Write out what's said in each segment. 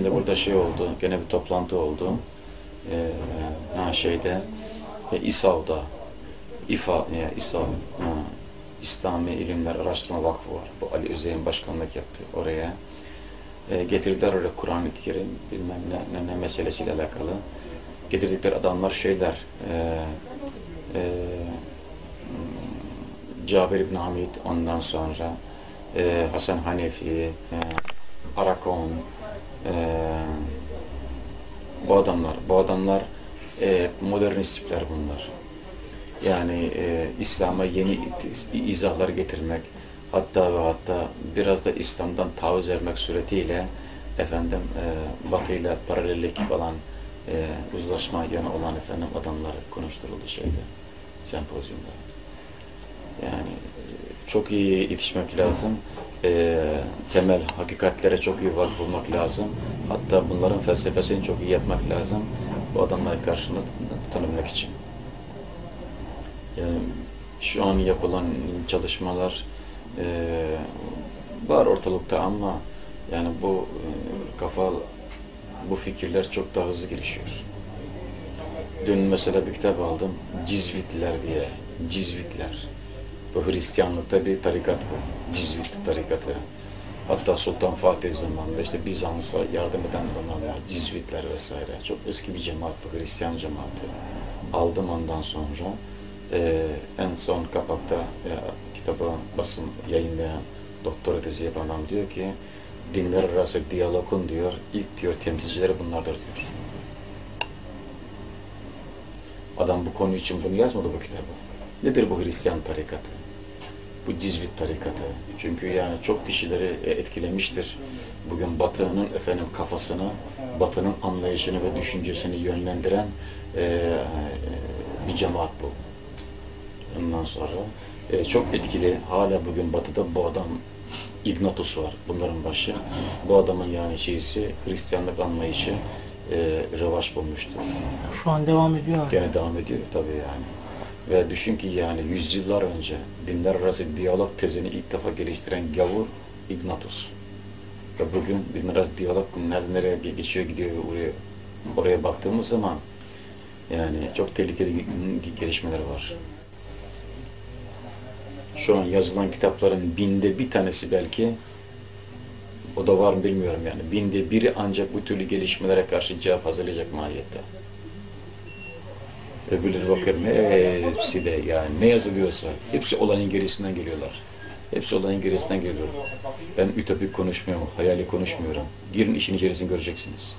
Şimdi burada şey oldu, gene bir toplantı oldu. Ee, ha şeyde, e, İSAV'da, İFA, ya İSAV, ha, İslami İlimler Araştırma Vakfı var. Bu Ali Özey'in başkanlık yaptı oraya. E, getirdiler oraya Kur'an-ı Kerim bilmem ne, ne, ne meselesiyle alakalı. Getirdikleri adamlar şeyler, e, e, Cabir İbn Hamid ondan sonra e, Hasan Hanefi, e, Arakon, e, bu adamlar, bu adamlar e, modernist tipler bunlar. Yani e, İslam'a yeni izahlar getirmek, hatta ve hatta biraz da İslam'dan taviz vermek suretiyle efendim e, Batı ile paralellik falan e, uzlaşma yanı olan efendim adamlar konuşturuldu şeyde, sempozyumda. Yani çok iyi yetişmek lazım. E, temel hakikatlere çok iyi vakıf olmak lazım. Hatta bunların felsefesini çok iyi yapmak lazım. Bu adamların karşısında tanımak için. Yani şu an yapılan çalışmalar e, var ortalıkta ama yani bu e, kafa bu fikirler çok daha hızlı gelişiyor. Dün mesela bir kitap aldım. Cizvitler diye. Cizvitler. Bu Hristiyanlıkta bir tarikat bu. Cizvit tarikatı. Hatta Sultan Fatih zamanında işte Bizans'a yardım eden adamlar var. Cizvitler vesaire. Çok eski bir cemaat bu. Hristiyan cemaati. Aldım ondan sonra. Ee, en son kapakta e, kitabı basın yayınlayan doktora tezi yapan diyor ki dinler arası diyalogun diyor ilk diyor temsilcileri bunlardır diyor. Adam bu konu için bunu yazmadı bu kitabı. Nedir bu Hristiyan tarikatı? Bu Cizvit tarikatı. Çünkü yani çok kişileri e, etkilemiştir. Bugün Batı'nın efendim kafasını, Batı'nın anlayışını ve düşüncesini yönlendiren e, e, bir cemaat bu. Ondan sonra e, çok etkili. Hala bugün Batı'da bu adam Ignatius var. Bunların başı. Bu adamın yani şeysi Hristiyanlık anlayışı e, revaç bulmuştur. Şu an devam ediyor. Gene devam ediyor tabii yani. Ve düşün ki yani yüzyıllar önce dinler arası diyalog tezini ilk defa geliştiren gavur Ignatius. Ve bugün dinler arası diyalog nereden nereye geçiyor gidiyor ve oraya, oraya baktığımız zaman yani çok tehlikeli gelişmeler var. Şu an yazılan kitapların binde bir tanesi belki o da var mı bilmiyorum yani. Binde biri ancak bu türlü gelişmelere karşı cevap hazırlayacak mahiyette. Öbürleri bakıyorum hepsi de yani ne yazılıyorsa hepsi olayın gerisinden geliyorlar. Hepsi olayın gerisinden geliyor. Ben ütopik konuşmuyorum, hayali konuşmuyorum. Girin işin içerisini göreceksiniz.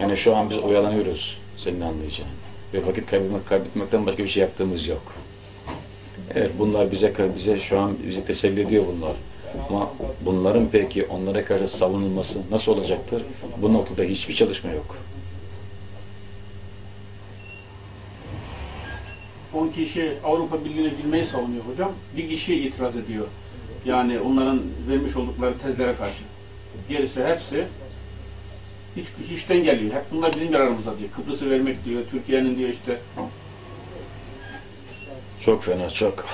Yani şu an biz oyalanıyoruz senin anlayacağın. Ve vakit kaybetmek, kaybetmekten başka bir şey yaptığımız yok. Evet bunlar bize bize şu an bizi teselli ediyor bunlar. Ama bunların peki onlara karşı savunulması nasıl olacaktır? Bu noktada hiçbir çalışma yok. 10 kişi Avrupa Birliği'ne girmeyi savunuyor hocam. Bir kişi itiraz ediyor. Yani onların vermiş oldukları tezlere karşı. Gerisi hepsi hiç, hiçten geliyor. Hep bunlar bizim yararımıza diyor. Kıbrıs'ı vermek diyor. Türkiye'nin diyor işte Çok fena, çok.